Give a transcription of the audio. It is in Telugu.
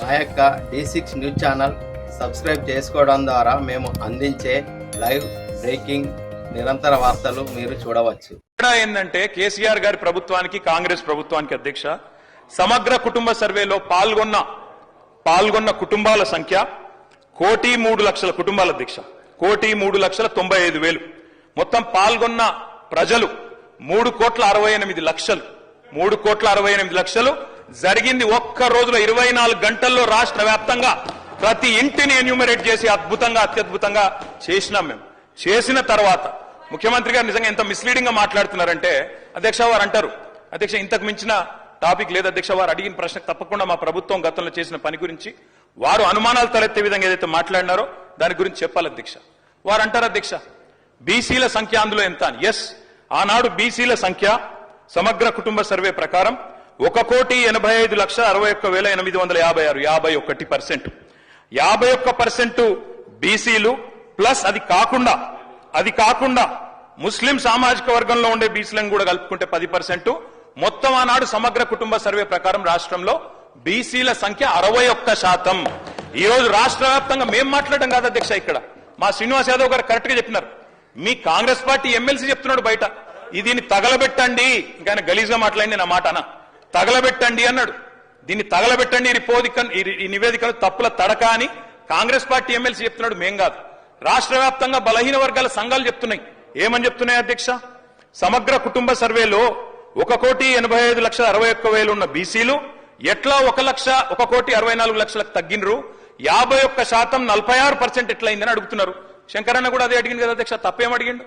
మా యొక్క D six news channel subscribe చేసుకోవడం ద్వారా మేము అందించే లైవ్ బ్రేకింగ్ నిరంతర వార్తలు మీరు చూడవచ్చు. ఇక్కడ ఏంటంటే కేసీఆర్ గారి ప్రభుత్వానికి కాంగ్రెస్ ప్రభుత్వానికి అధ్యక్ష సమగ్ర కుటుంబ సర్వేలో పాల్గొన్న పాల్గొన్న కుటుంబాల సంఖ్య కోటి మూడు లక్షల కుటుంబాల అధ్యక్ష కోటి మూడు లక్షల తొంభై ఐదు వేలు. మొత్తం పాల్గొన్న ప్రజలు మూడు కోట్ల అరవై ఎనిమిది లక్షలు మూడు కోట్ల అరవై ఎనిమిది లక్షలు జరిగింది ఒక్క రోజులో ఇరవై నాలుగు గంటల్లో రాష్ట్ర వ్యాప్తంగా ప్రతి ఇంటిని ఎన్యూమరేట్ చేసి అద్భుతంగా అత్యద్భుతంగా చేసినాం మేము. చేసిన తర్వాత ముఖ్యమంత్రి గారు నిజంగా ఎంత మిస్లీడింగ్గా మాట్లాడుతున్నారంటే అధ్యక్ష వారు అంటారు అధ్యక్ష ఇంతకు మించిన టాపిక్ లేదు అధ్యక్ష వారు అడిగిన ప్రశ్నకు తప్పకుండా మా ప్రభుత్వం గతంలో చేసిన పని గురించి వారు అనుమానాలు తలెత్తే విధంగా ఏదైతే మాట్లాడినారో దాని గురించి చెప్పాలి అధ్యక్ష. వారు అంటారు అధ్యక్ష బీసీల సంఖ్య అందులో ఎంత అని. ఎస్ ఆనాడు బీసీల సంఖ్య సమగ్ర కుటుంబ సర్వే ప్రకారం ఒక కోటి ఎనభై ఐదు లక్ష అరవై ఒక్క వేల ఎనిమిది వందల యాభై ఆరు యాభై ఒకటి పర్సెంట్. యాభై ఒక్క పర్సెంట్ బీసీలు ప్లస్ అది కాకుండా అది కాకుండా ముస్లిం సామాజిక వర్గంలో ఉండే బీసీలను కూడా కలుపుకుంటే పది పర్సెంట్. మొత్తం ఆనాడు సమగ్ర కుటుంబ సర్వే ప్రకారం రాష్ట్రంలో బీసీల సంఖ్య అరవై ఒక్క శాతం. ఈ రోజు రాష్ట్ర వ్యాప్తంగా మేం మాట్లాడడం కాదు అధ్యక్ష ఇక్కడ. మా శ్రీనివాస్ యాదవ్ గారు కరెక్ట్గా చెప్పినారు. మీ కాంగ్రెస్ పార్టీ ఎమ్మెల్సీ చెప్తున్నాడు బయట. ఇది దీన్ని తగలబెట్టండి. ఇంకా ఆయన గలీజ్గా మాట్లాడింది నా మాట అన్న తగలబెట్టండి అన్నాడు. దీన్ని తగలబెట్టండి ఈ రిపోదిక ఈ- ఈ నివేదికను తప్పుల తడక అని కాంగ్రెస్ పార్టీ ఎమ్మెల్సీ చెప్తున్నాడు. మేం కాదు. రాష్ట్ర వ్యాప్తంగా బలహీన వర్గాల సంఘాలు చెప్తున్నాయి. ఏమని చెప్తున్నాయి అధ్యక్ష? సమగ్ర కుటుంబ సర్వేలో ఒక కోటి ఎనభై ఐదు లక్షల అరవై ఒక్క వేలు ఉన్న బీసీలు ఎట్లా ఒక లక్ష ఒక కోటి అరవై నాలుగు లక్షలకు తగ్గినరు? యాభై ఒక్క శాతం నలభై ఆరు పర్సెంట్ ఎట్లయిందని అడుగుతున్నారు. శంకరన్న కూడా అదే అడిగింది కదా అధ్యక్ష తప్పేం అడిగిండు?